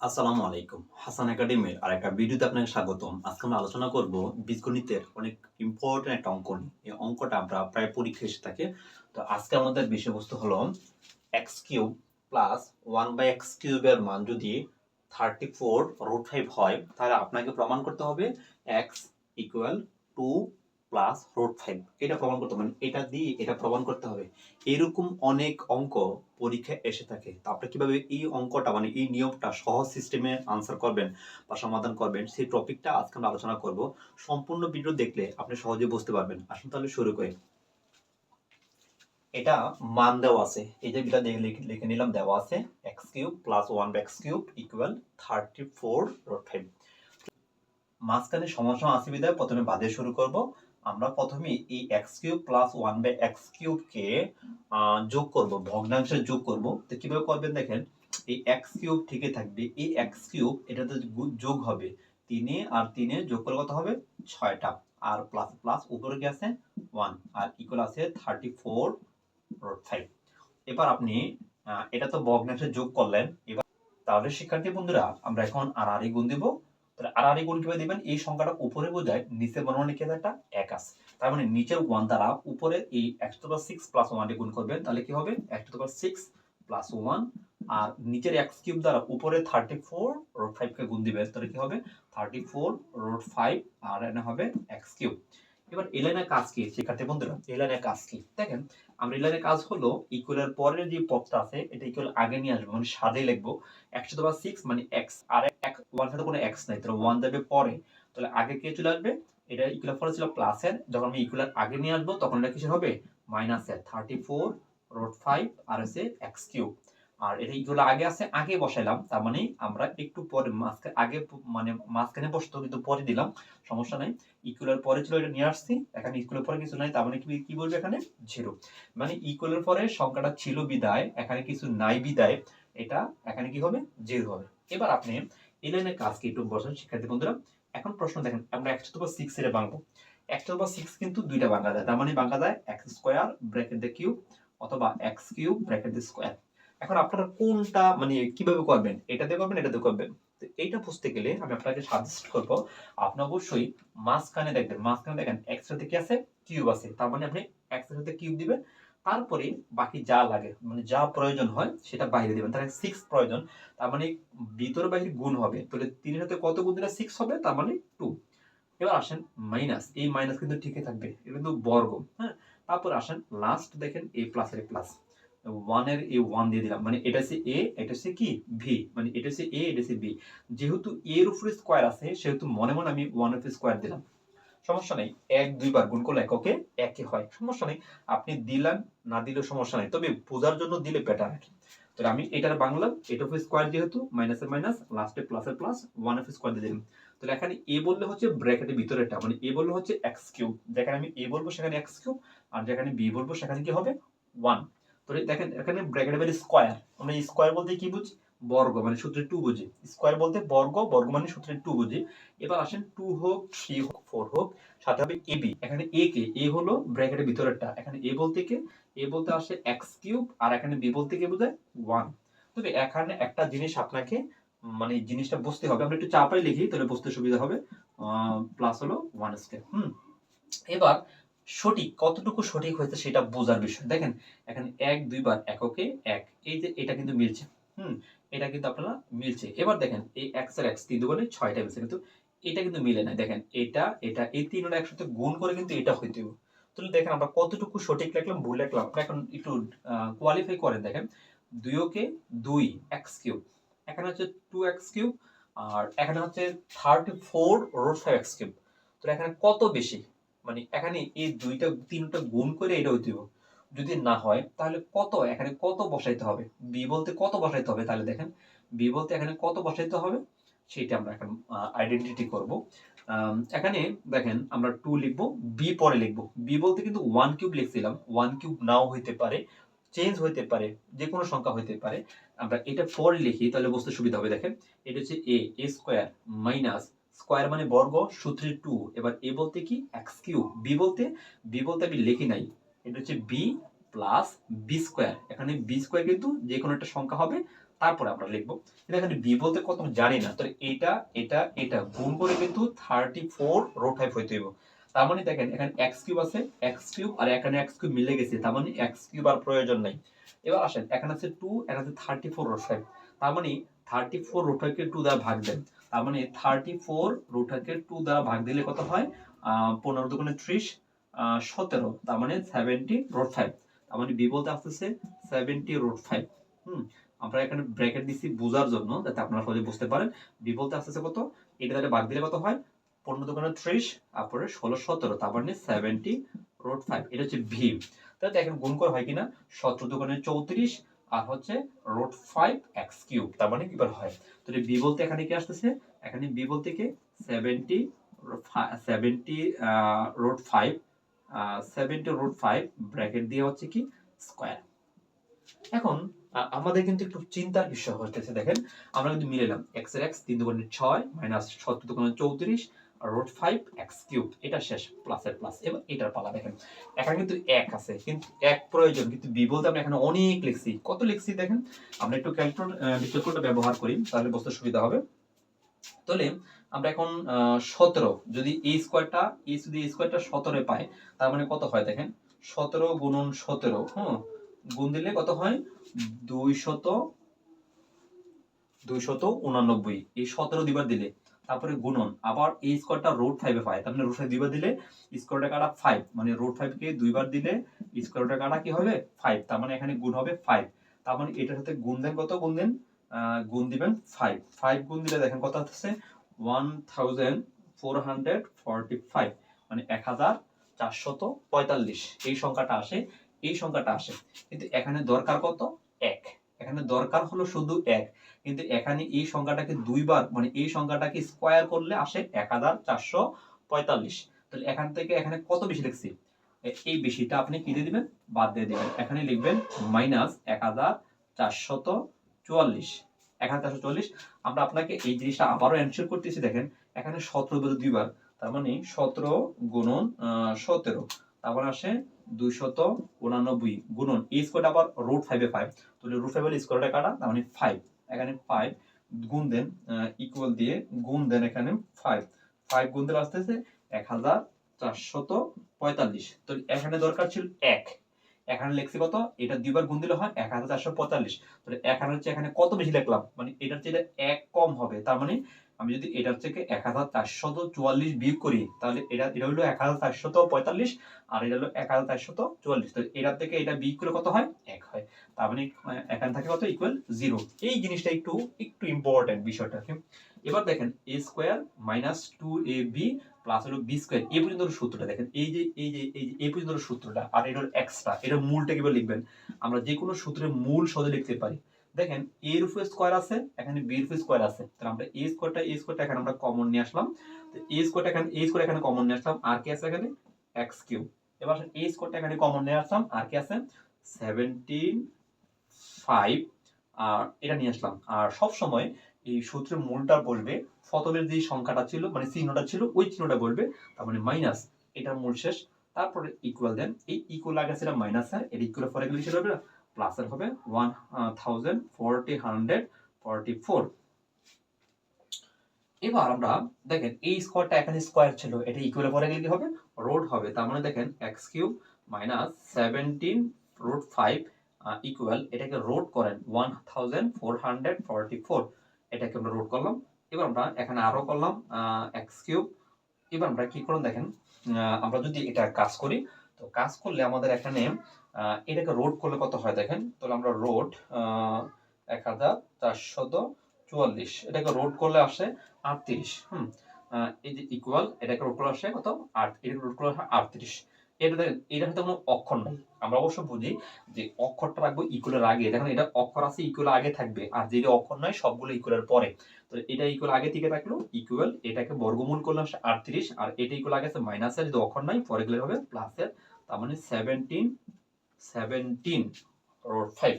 আসসালামু আলাইকুম। হাসান একাডেমির আর একটা ভিডিওতে আপনাকে স্বাগতম। আজকে আমরা আলোচনা করব বীজগণিতের অনেক ইম্পর্টেন্ট একটা অঙ্ক নিয়ে। এই অঙ্কটা আমরা প্রায় পরীক্ষা এসে থাকে। তো আজকে আমাদের বিষয়বস্তু হলো x cube plus one by x কিউবের মান যদি থার্টি ফোর রুট ফাইভ হয়, তাহলে আপনাকে প্রমাণ করতে হবে x equal to plus root five এটা প্রমাণ করতে মানে এটা দিয়ে এটা প্রমাণ করতে হবে। এরকম অনেক অঙ্ক পরীক্ষায় এসে থাকে। তো আপনি কীভাবে এই অঙ্কটা মানে এই নিয়মটা সহজ সিস্টেমে আনসার করবেন বা সমাধান করবেন, সেই টপিকটা আজকে আমরা আলোচনা করব। সম্পূর্ণ ভিডিও দেখলে আপনি সহজে বুঝতে পারবেন। আসুন তাহলে শুরু করি। এটা মান দেওয়া আছে। এই যে এটা দেখে লিখে নিলাম, দেওয়া আছে। X cube plus one by x cube equal thirty four root five মাঝখানে আছে বিদায় প্রথমে বাদে শুরু করব। আমরা প্রথমে এই x cube plus one by x কিউবকে যোগ করব, ভগ্নাংশে যোগ করব। তো কীভাবে করবেন দেখেন, এই এক্স কিউব ঠিকই থাকবে, এই এক্স কিউব এটাতে যোগ হবে তিনে, আর তিনে যোগ করে কত হবে? ছয়টা। আর প্লাস প্লাস উপরে আছে? ওয়ান আর ইকুয়াল আছে থার্টি ফোর ফাইভ এবার আপনি এটা তো ভগ্নাংশে যোগ করলেন। এবার তাহলে শিক্ষার্থী বন্ধুরা, আমরা এখন আর আর গুণ দিব। তাহলে আর আর গুণ কীভাবে দিবেন এই সংখ্যাটা উপরে বোঝায়, নিচে বর্ণমানে কি আছে একটা এক তার মানে নিচের ওয়ান দ্বারা উপরে এই সিক্স প্লাস ওয়ান গুণ করবেন, তাহলে কি হবে? সিক্স প্লাস ওয়ান আর নিচের এক্স কিউব দ্বারা উপরে থার্টি ফোর রোড ফাইভ কে গুণ দিবেন, তাহলে কি হবে? থার্টি ফোর রোড ফাইভ আর এনে হবে এক্স কিউব এবার এই কাজ কি? শিক্ষার্থী বন্ধুরা, এই কাজ কি? দেখেন, আমরা এই কাজ হলো ইকুয়ালের পরের যে পথটা আছে, এটা ইকুয়াল আগে নিয়ে আসব মানে সাদে লিখব। একশো সিক্স মানে এক্স আর ওয়ান সাথে কোনো এক্স নাই, তাহলে ওয়ান যাবে পরে। তাহলে আগে কে চলে আসবে? এটা পরে ছিল যখন আমি আগে নিয়ে আসব, তখন এটা কিসের হবে? থার্টি ফোর রোড ফাইভ আর আছে এক্স কিউব আর এটা ইকুয়াল আগে আছে, আগে বসাইলাম, তার মানে আমরা একটু পরে আগে মানে বসতো, কিন্তু পরে দিলাম, সমস্যা নাই। ইকুয়ালের পরে ছিল এটা নিয়ে আসছি, এখানে ইকুয়ালের পরে কিছু নাই, তার মানে কি কি বলবে এখানে? জিরো মানে ইকুয়ালের পরে সংখ্যাটা ছিল বিদায়, এখানে কিছু নাই বিদায়, এটা এখানে কি হবে? জিরো হবে। এবার আপনি এই লাইনের কাজ কি একটু বসেন, শিক্ষার্থী বন্ধুরা। এখন প্রশ্ন দেখেন, আমরা একশো তো সিক্স এর বাংবো একশো তো সিক্স কিন্তু দুইটা বাঙ্গা যায়। তার মানে বাঙ্গা যায় x square bracket the cube অথবা x cube bracket the square এখন আপনারা কোনটা মানে কীভাবে করবেন? এটা দিয়ে করবেন, এটা দিয়ে করবেন। তো এইটা বুঝতে গেলে আমি আপনাকে সাজেস্ট করব, আপনি অবশ্যই মাঝখানে দেখবেন, মাঝখানে দেখেন এক্স সাথে কি আছে? কিউব আছে। তার মানে আপনি এক্স সাথে কিউব দিবেন। তারপরে বাকি যা লাগে মানে যা প্রয়োজন হয় সেটা বাইরে দিবেন। তাহলে সিক্স প্রয়োজন, তার মানে ভিতর বাহির গুণ হবে, তাহলে তিনের সাথে কত গুণ দিলে সিক্স হবে? তার মানে টু এবার আসেন মাইনাস এই মাইনাস কিন্তু ঠিকই থাকবে, এটা কিন্তু বর্গ হ্যাঁ? তারপর আসেন লাস্ট দেখেন এ প্লাস এর প্লাস ওয়ানের এ ওয়ান দিয়ে দিলাম মানে এটা হচ্ছে এ এটা হচ্ছে কি? ভি মানে এটা হচ্ছে এ এটা হচ্ছে বি যেহেতু এর উপরে স্কোয়ার আছে, সেহেতু মনে মনে আমি ওয়ান অফ স্কোয়ার দিলাম। সমস্যা নেই, এক, দুইবার গুণ করলে এককে একই হয়। সমস্যা নেই, আপনি দিলেন, না দিলেও সমস্যা নেই। তবে বোঝার জন্য দিলে বেটার আর কি। তাহলে আমি এটার বাংলা এটা অফ স্কোয়ার যেহেতু মাইনাসের মাইনাস লাস্টে প্লাসের প্লাস ওয়ান অফ স্কোয়ার দিয়ে দিলাম। তাহলে এখানে এ বললে হচ্ছে ব্র্যাকেটের ভিতরেটা মানে এ বললে হচ্ছে এক্স কিউব যেখানে আমি এ বলব সেখানে এক্স কিউব আর যেখানে বি বলব সেখানে কি হবে? ওয়ান তো দেখেন, এখানে ব্র্যাকেটের বাইরে স্কোয়ার আমরা স্কোয়ার বলতে কি বুঝি? বর্গ মানে সূত্রে টু বুঝি। স্কোয়ার বলতে বর্গ বর্গ মানে সূত্রে টু বুঝি। এবার আসেন টু হোক থ্রি হোক ফোর হোক, সাথে হবে এ বি এখানে এ কে? এ হলো ব্র্যাকেটের ভিতরেরটা। এখানে এ বলতে কে? এ বলতে আসে এক্স কিউব আর এখানে বি বলতে কে বোঝায়? ওয়ান তবে এখানে একটা জিনিস আপনাকে মানে জিনিসটা বুঝতে হবে। আমরা একটু চাপাই লিখি, তাহলে বুঝতে সুবিধা হবে। প্লাস হলো ওয়ান স্কোয়ার হুম। এবার সঠিক, কতটুকু সঠিক হয়েছে সেটা বোঝার বিষয়। দেখেন, এখানে এক, দুইবার এককে এক। এই যে, এটা কিন্তু মিলছে। হুম। এটা কিন্তু আপনারা মিলছে। এবার দেখেন, এই এক্স আর এক্স তিন দুগুণে ছয়টা মিলছে, কিন্তু এটা কিন্তু মিলে না। দেখেন, এটা এটা, এই তিনটা একসাথে গুণ করে কিন্তু এটা হইতে হবে। তাহলে দেখেন, আমরা কতটুকু সঠিক লিখলাম ভুল লিখলাম আমরা এখন একটু কোয়ালিফাই করেন, দেখেন। দুইকে দুই এক্স কিউব। এখানে হচ্ছে টু এক্স কিউব, আর এখানে হচ্ছে thirty four root five x cube. তো এখানে কত বেশি? মানে এখানে এই দুইটা, তিনটা গুণ করে এটা হইতে হবে। যদি না হয়, তাহলে কত? এখানে কত বসাইতে হবে? বি বলতে কত বসাইতে হবে? তাহলে দেখেন বি বলতে এখানে কত বসাইতে হবে? সেটা আমরা এখন আইডেন্টিটি করব। এখানে দেখেন, আমরা টু লিখব বি পরে লিখব। বি বলতে কিন্তু ওয়ান কিউব লিখছিলাম। ওয়ান কিউব নাও হইতে পারে চেঞ্জ হইতে পারে যে কোনো সংখ্যা হইতে পারে। আমরা এটা পরে লিখি, তাহলে বুঝতে সুবিধা হবে। দেখেন, এটা হচ্ছে a a square minus square মানে বর্গ সূত্রে টু এবার এ বলতে কি? এক্স কিউ বি বলতে বি বলতে আমি লিখি নাই। এটা হচ্ছে বি প্লাস বি স্কোয়ার এখানে বি স্কোয়ার কিন্তু যে কোনো একটা সংখ্যা হবে, তারপরে আমরা লিখব। এটা এখানে বি বলতে কত জানি না তো এটা এটা এটা গুণ করে কিন্তু থার্টি ফোর ফাইভ হইতে হইব। তার মানে দেখেন, এখানে এক্স কিউব আছে এক্স কিউব আর এখানে এক্স কিউব মিলে গেছে, তার মানে এক্স কিউব আর প্রয়োজন নাই। এবার আসেন, এখানে আছে টু এখানে আছে থার্টি ফোর ফাইভ তার মানে থার্টি ফোর রোড ফাইভকে টু দ্বারা ভাগ দেন। তার মানে থার্টি ফোর ফাইভকে টু দ্বারা ভাগ দিলে কত হয়? পনেরো দুগুণে ত্রিশ সতেরো, তার মানে সেভেন্টি রোড ফাইভ তার মানে বি বলতে আসতেছে সেভেন্টি রোড ফাইভ হুম, আমরা এখানে ব্র্যাকেট দিচ্ছি বোঝার জন্য, যাতে আপনারা সহজে বুঝতে পারেন। বি বলতে আসতেছে কত? এটা তাহলে ভাগ দিলে কত হয়? পনেরো দোকানে ত্রিশ, তারপরে ষোলো সতেরো, তার মানে সেভেন্টি রোড ফাইভ এটা হচ্ছে ভি তাহলে দেখেন গুণ করে হয় কিনা? সতেরো দোকানে চৌত্রিশ, আর হচ্ছে রোড ফাইভ এক্স কিউব তার মানে কিবার হয়? তো বি বলতে এখানে কি আসতেছে? এখানে বি বলতে কি? Seventy seventy root five seventy root five bracket দিয়ে হচ্ছে কি? স্কোয়ার এখন আমাদের কিন্তু একটু চিন্তার বিষয় হতেছে দেখেন। আমরা কিন্তু মিলালাম এক্সের এক্স তিন দুগুণে ছয় মাইনাস সত্তর দুগুণে চৌত্রিশ রোড ফাইভ এক্স কিউব এটা শেষ প্লাসের প্লাস এবার এটার পালা দেখেন। এখানে কিন্তু এক আছে, কিন্তু এক প্রয়োজন, কিন্তু বি বলতে আমরা এখানে অনেক লিখছি। কত লিখছি দেখেন? আমরা একটু ক্যালকুলেটর বিকল্পটা ব্যবহার করি, তাহলে বুঝতে সুবিধা হবে। তাহলে আমরা এখন সতেরো। যদি এই স্কোয়ারটা এই যদি এই স্কোয়ারটা সতেরো পাই, তার মানে কত হয় দেখেন? সতেরো গুণন সতেরো হ্যাঁ গুণ দিলে কত হয়? দুইশত দুইশত উনানব্বই। এই সতেরো দিবার দিলে, তারপরে গুণন। আবার এই স্কোয়ারটা রোড ফাইভে পায়, তার মানে রোড ফাইভ দুইবার দিলে স্কোয়ারটা কাটা ফাইভ মানে রোড ফাইভকে দুইবার দিলে স্কোয়ারটা কাটা কি হবে? ফাইভ তার মানে এখানে গুণ হবে ফাইভ তার মানে এটার সাথে গুণ দেন কত? গুণ দেন গুণ দিবেন ফাইভ ফাইভ গুণ দিলে দেখেন কত হচ্ছে one thousand four hundred forty five মানে এক হাজার চারশত পঁয়তাল্লিশ এই সংখ্যাটা আসে, এই সংখ্যাটা আসে। কিন্তু এখানে দরকার কত? এক। এখানে দরকার হলো শুধু এক। কিন্তু এখানে এই সংখ্যাটাকে দুইবার মানে এই সংখ্যাটাকে স্কোয়ার করলে আসে এক হাজার চারশো পঁয়তাল্লিশ। তাহলে এখান থেকে এখানে কত বেশি লিখছি? এই বেশিটা আপনি কি দিয়ে দিবেন? বাদ দিয়ে দিবেন। এখানে লিখবেন মাইনাস এক হাজার চারশত চুয়াল্লিশ। হাজার চারশো চুয়াল্লিশ আমরা আপনাকে এই জিনিসটা আবারও অ্যান্সার করতেছি, দেখেন, এখানে সতেরো বলে দুইবার। তার মানে সতেরো গুণন সতেরো। তারপর আসে দুইশত উনানব্বই গুণন। এই স্কোয়ারটা আবার রুট ফাইভে ফাইভ তাহলে রুট ফাইভ হলে স্কোয়ারটা কাটা, তার মানে ফাইভ এখানে ফাইভ গুণ দেন ইকুয়াল দিয়ে গুণ দেন এখানে ফাইভ ফাইভ গুণ দিলে আসতেছে এক হাজার চারশত পঁয়তাল্লিশ। তো এখানে দরকার ছিল এক। এখানে লিখছি কত? এটা দুইবার গুণ দিলে হয় এক হাজার চারশো পঁয়তাল্লিশ। তাহলে এখানে হচ্ছে এখানে কত বেশি লিখলাম? মানে এটার চেয়ে এক কম হবে। তার মানে আমি যদি এটার থেকে এক হাজার চারশত চুয়াল্লিশ বিয়োগ করি, তাহলে এটা এটা হলো এক হাজার চারশত পঁয়তাল্লিশ আর এটা হলো এক হাজার চারশত চুয়াল্লিশ। তো এটার থেকে এটা বিয়োগ করলে কত হয়? এক হয়। তার মানে এখানে থাকে কত? ইকুয়াল জিরো এই জিনিসটা একটু একটু ইম্পর্টেন্ট বিষয়টা। এবার দেখেন A square minus two A B plus হলো বি স্কোয়ার এই পর্যন্ত সূত্রটা দেখেন, এই যে এই যে এই যে এই পর্যন্ত সূত্রটা আর এটা হলো এক্সট্রা এটা মূলটা কীভাবে লিখবেন? আমরা যে কোনো সূত্রের মূল সহজে লিখতে পারি। দেখেন এ এর উপরে স্কোয়ার আছে, এখানে বি এর স্কোয়ার আছে, তাহলে আমরা এ স্কোয়ারটা এ স্কোয়ারটা এখানে আমরা কমন নিয়ে আসলাম। তো এ স্কোয়ারটা এখানে এ স্কোয়ার এখানে কমন নিয়ে আসলাম, আর কি আছে এখানে? এক্স কিউব এবার এ স্কোয়ারটা এখানে কমন নিয়ে আসলাম, আর কি আছে? সেভেন্টিন ফাইভ আর এটা নিয়ে আসলাম। আর সব সময় এই সূত্রের মূলটা বলবে ফতলের যে সংখ্যাটা ছিল মানে চিহ্নটা ছিল, ওই চিহ্নটা বলবে, তার মানে মাইনাস এটার মূল শেষ, তারপরে ইকুয়াল দেন এই ইকুয়াল আগে ছিল মাইনাস আর এর ইকুয়াল পরে গেলে সেটা হবে প্লাসের হবে one thousand forty hundred forty four এবার আমরা দেখেন, এই স্কোয়ারটা এখানে স্কোয়ার ছিল, এটা ইকুয়ালে পরে গেলে কি হবে? রোড হবে, তার মানে দেখেন x cube minus seventeen root five equal এটাকে রোড করেন one thousand four hundred forty four এটাকে আমরা রোড করলাম। এবার আমরা এখানে আরও করলাম এক্স কিউব এবার আমরা কি করলাম দেখেন আমরা যদি এটা কাজ করি, তো কাজ করলে আমাদের এখানে এটাকে রোড করলে কত হয় দেখেন? তাহলে আমরা রোড এক হাজার চারশত চুয়াল্লিশ। এটাকে রোড করলে আসে আটত্রিশ। হুম এই যে ইকুয়াল এটাকে রোড করলে আসে কত? আট, এটাকে রোড করলে আসে আটত্রিশ। এটা এটার সাথে কোনো অক্ষর নাই আমরা অবশ্য বুঝি যে অক্ষরটা রাখব ইকুয়ালের আগে। দেখেন এটা অক্ষর আছে ইকুয়াল আগে থাকবে। আর যেটা অক্ষর নয় সবগুলো ইকুয়ালের পরে। তো এটা ইকুয়াল আগে থেকে থাকল ইকুয়াল এটাকে বর্গমূল করলে আসে আটত্রিশ আর এটা ইকুয়াল আগে আছে মাইনাসের যদি অক্ষর নাই পরে গেলে হবে প্লাসের তার মানে সেভেন্টিন সেভেন্টিন রোড ফাইভ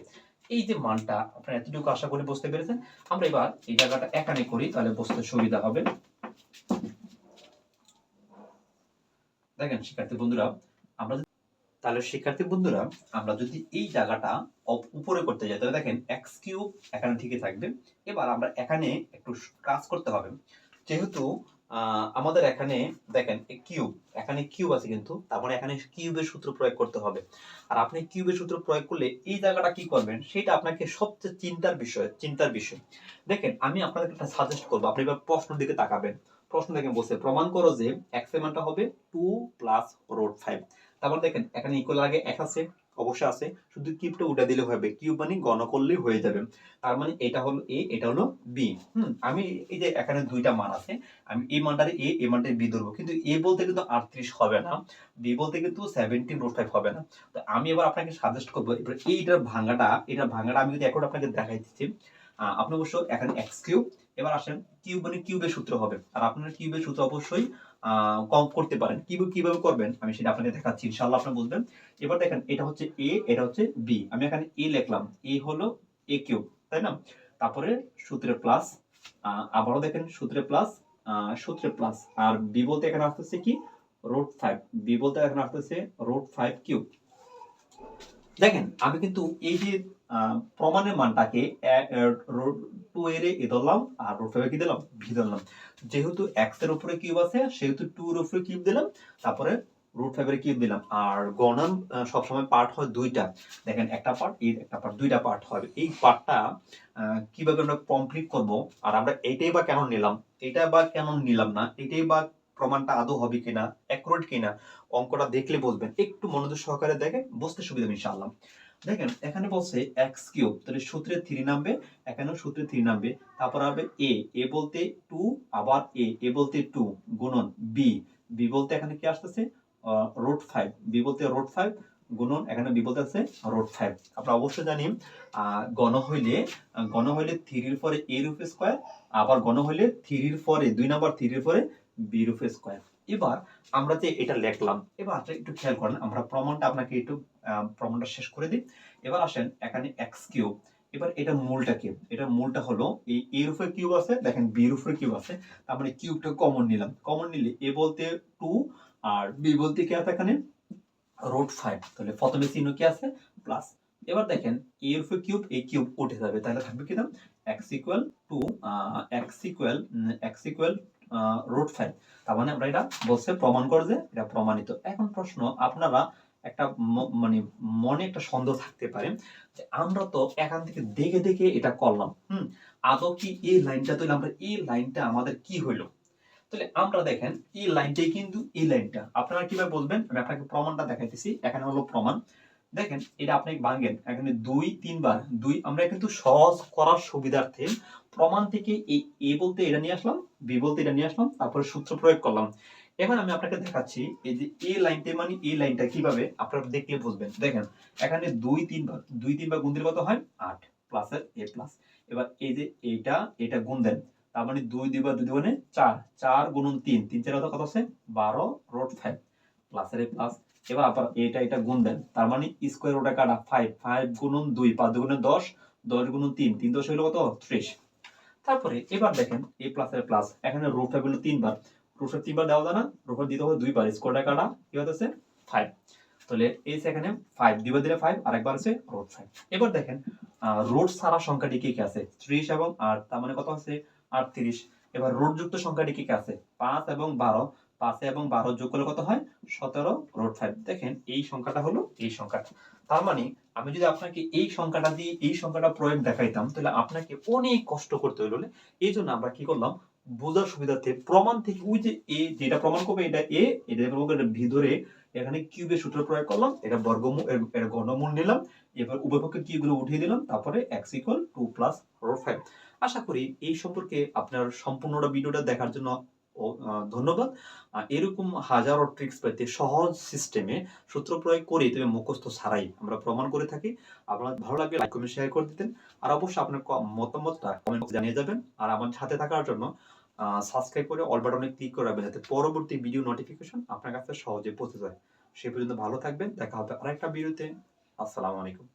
এই যে মানটা আপনারা এতটুকু আশা করি বুঝতে পেরেছেন। আমরা এবার এই জায়গাটা এখানে করি তাহলে বুঝতে সুবিধা হবে। দেখেন শিক্ষার্থী বন্ধুরা আমরা তাহলে শিক্ষার্থী বন্ধুরা, আমরা যদি এই জায়গাটা উপরে করতে যাই, তাহলে দেখেন এক্স কিউব এখানে ঠিকই থাকবে। এবার আমরা এখানে একটু কাজ করতে হবে। যেহেতু আমাদের এখানে দেখেন কিউব এখানে কিউব আছে কিন্তু, তার মানে এখানে কিউবের সূত্র প্রয়োগ করতে হবে। আর আপনি কিউবের সূত্র প্রয়োগ করলে এই জায়গাটা কি করবেন, সেটা আপনাকে সবচেয়ে চিন্তার বিষয় চিন্তার বিষয়। দেখেন, আমি আপনাদের একটা সাজেস্ট করব, আপনি এবার প্রশ্ন দিকে তাকাবেন। প্রশ্ন দেখেন বলছে, প্রমাণ করো যে এক্সের মানটা হবে টু প্লাস রোড ফাইভ তারপর দেখেন, এখানে ইকুয়াল আগে এক আছে, অবশ্যই আছে। শুধু কিউবটা উঠে দিলে হবে কিউব মানে গণ করলেই হয়ে যাবে। তার মানে এটা হলো এ এটা হলো বি হুম, আমি এই যে এখানে দুইটা মান আছে, আমি এই মানটারে এ এই মানটারে বি ধরবো। কিন্তু এ বলতে কিন্তু আটত্রিশ হবে না বি বলতে কিন্তু সেভেন্টিন রোড ফাইভ হবে না। তো আমি এবার আপনাকে সাজেস্ট করব, এবার এইটার ভাঙাটা এটার ভাঙাটা আমি যদি এখন আপনাকে দেখাই দিচ্ছি। আপনি অবশ্য এখানে এক্স কিউব এবার আসেন কিউব মানে কিউবের সূত্র হবে। আর আপনার কিউবের সূত্র অবশ্যই কম করতে পারেন। কীভাবে করবেন আমি সেটা আপনাকে দেখাচ্ছি, ইনশাআল্লাহ আপনি বুঝবেন। এবার দেখেন, এটা হচ্ছে এ এটা হচ্ছে বি আমি এখানে এ লিখলাম। এ হলো এ কিউব, তাই না? তারপরে সূত্রে প্লাস আবারও দেখেন সূত্রে প্লাস সূত্রে প্লাস আর বি বলতে এখানে আসতেছে কি? রোড ফাইভ বি বলতে এখানে আসতেছে রোড ফাইভ কিউব। দেখেন, আমি কিন্তু এই যে প্রমাণের মানটাকে টু এর এ ধরলাম, আর রোড ফাইভে কি দিলাম ভি ধরলাম। যেহেতু এক্সের উপরে কিউব আছে, সেহেতু টু এর উপরে কিউব দিলাম, তারপরে রুট ফাইভের কিউব দিলাম। আর গণন সবসময় পার্ট হয় দুইটা। দেখেন, একটা পার্ট এই, একটা পার্ট দুইটা পার্ট হবে এই পার্টটা কীভাবে আমরা কমপ্লিট করব? আর আমরা এইটাই বা কেন নিলাম? এটা বা কেন নিলাম না? এটাই বা প্রমাণটা আদৌ হবে কিনা? অ্যাকুরেট কিনা? অঙ্কটা দেখলে বুঝবেন একটু মনোযোগ সহকারে দেখেন, বুঝতে সুবিধা ইনশাআল্লাহ। দেখেন, এখানে বলছে এক্স কিউব তাহলে সূত্রে থ্রি নামবে, এখানেও সূত্রে থ্রি নামবে, তারপর হবে এ এ বলতে টু আবার এ এ বলতে টু গুণন বি বি বলতে এখানে কি আসতেছে? রোড ফাইভ বি বলতে রোড ফাইভ গুণন, এখানে বি বলতে আছে রোড ফাইভ আমরা অবশ্যই জানি গণ হইলে গণ হইলে থ্রির পরে এ রুফ স্কোয়ার আবার গণ হইলে থ্রির পরে, দুই নাম্বার থ্রির পরে বি রুফ স্কোয়ার এবার আমরা যে এটা লিখলাম, এবার একটু খেয়াল করেন, আমরা প্রমাণটা আপনাকে একটু প্রমাণটা শেষ করে দিই। এবার আসেন এখানে এক্স কিউব এবার এটা মূলটা কি? এটা মূলটা হলো এই এ রুফে কিউব আছে, দেখেন বি রুফে কিউব আছে। তার মানে কিউবটা কমন নিলাম। কমন নিলে এ বলতে টু আর বি বলতে কি আছে এখানে? রোড ফাইভ তাহলে প্রথমে চিহ্ন কি আছে? প্লাস এবার দেখেন এ রুফে কিউব এই কিউব উঠে যাবে। তাহলে থাকবে কি দাম x equal to x equal x equal root five তার মানে আমরা এটা বলছে প্রমাণ করে যে এটা প্রমাণিত। এখন প্রশ্ন, আপনারা একটা মানে মনে একটা সন্দেহ থাকতে পারে যে আমরা তো এখান থেকে দেখে দেখে এটা করলাম, হুম? আদৌ কি এই লাইনটা তাহলে আমরা এই লাইনটা আমাদের কি হইল? তাহলে আমরা দেখেন, এই লাইনটাই কিন্তু এই লাইনটা। আপনারা কীভাবে বলবেন? আমি আপনাকে প্রমাণটা দেখাইতেছি, এখানে হলো প্রমাণ। দেখেন, এটা আপনি ভাঙেন, এখানে দুই, তিনবার, দুই, আমরা কিন্তু সহজ করার সুবিধার্থে প্রমাণ থেকে এই এ বলতে এটা নিয়ে আসলাম, বি বলতে এটা নিয়ে আসলাম, তারপরে সূত্র প্রয়োগ করলাম। এখন আমি আপনাকে দেখাচ্ছি এই যে এই লাইনটা মানে এই লাইনটা কীভাবে আপনারা দেখলে বুঝবেন। দেখেন, এখানে দুই তিনবার দুই তিনবার গুণ দিলে কত হয়? আট প্লাসের এ প্লাস এবার এই যে এইটা, এটা গুণ দেন। তার মানে দুই দুইবার দুই দুগুণে চার। চার গুণন তিন। তিন চার কত আছে? বারো রোড ফাইভ প্লাসের এ প্লাস এবার আবার এটা এটা গুণ দেন। তার মানে স্কোয়ার রোডে কাটা ফাইভ ফাইভ গুণন দুই, পাঁচ দুগুণে দশ দশ গুণন তিন। তিন দশ হইল কত? ত্রিশ। তারপরে এবার দেখেন এ প্লাসের প্লাস এখানে রুট ফাইভ হলো তিনবার। ফাইভ তিনবার দেওয়া যায় না। রুট দিতে হবে দুইবার। স্কোয়ারটা কাটা। কি হতেছে ফাইভ তাহলে এই সেখানে ফাইভ দুইবার দিলে ফাইভ আরেকবার আছে রোড ফাইভ এবার দেখেন রোড সারা সংখ্যাটি কি কি আছে? ত্রিশ এবং আট, তার মানে কত আছে? আটত্রিশ। এবার রোড যুক্ত সংখ্যাটি কি কি আছে? পাঁচ এবং বারো। পাঁচে এবং বারো যোগ করলে কত হয়? সতেরো রোড ফাইভ দেখেন, এই সংখ্যাটা হলো এই সংখ্যাটা। তার মানে আমি যদি আপনাকে এই সংখ্যাটা দিয়ে এই সংখ্যাটা প্রয়োগ দেখাইতাম, তাহলে আপনাকে অনেক কষ্ট করতে হইল। এই জন্য আমরা কি করলাম? বোঝার সুবিধার্থে প্রমাণ থেকে ওই যে এ যেটা প্রমাণ করবে এটা এ এটা প্রমাণ করবে ভিতরে, এখানে কিউবের সূত্র প্রয়োগ করলাম, এটা বর্গমূল, এর- ঘনমূল নিলাম, এবার উভয়পক্ষে কিউবগুলো উঠিয়ে দিলাম, তারপরে x equal two plus root five আশা করি এই সম্পর্কে আপনার সম্পূর্ণটা ভিডিওটা দেখার জন্য ধন্যবাদ। এরকম হাজারো ট্রিক্স পেতে সহজ সিস্টেমে সূত্র প্রয়োগ করে তবে মুখস্থ ছাড়াই আমরা প্রমাণ করে থাকি। আপনার ভালো লাগলে লাইক কমেন্ট শেয়ার করে দিতেন। আর অবশ্যই আপনার মতামতটা কমেন্ট জানিয়ে যাবেন। আর আমার সাথে থাকার জন্য সাবস্ক্রাইব করে অল বাটনে ক্লিক করে রাখবেন যাতে পরবর্তী ভিডিও নোটিফিকেশন আপনার কাছে সহজে পৌঁছে যায়। সে পর্যন্ত ভালো থাকবেন, দেখা হবে আরেকটা ভিডিওতে আসসালামু আলাইকুম।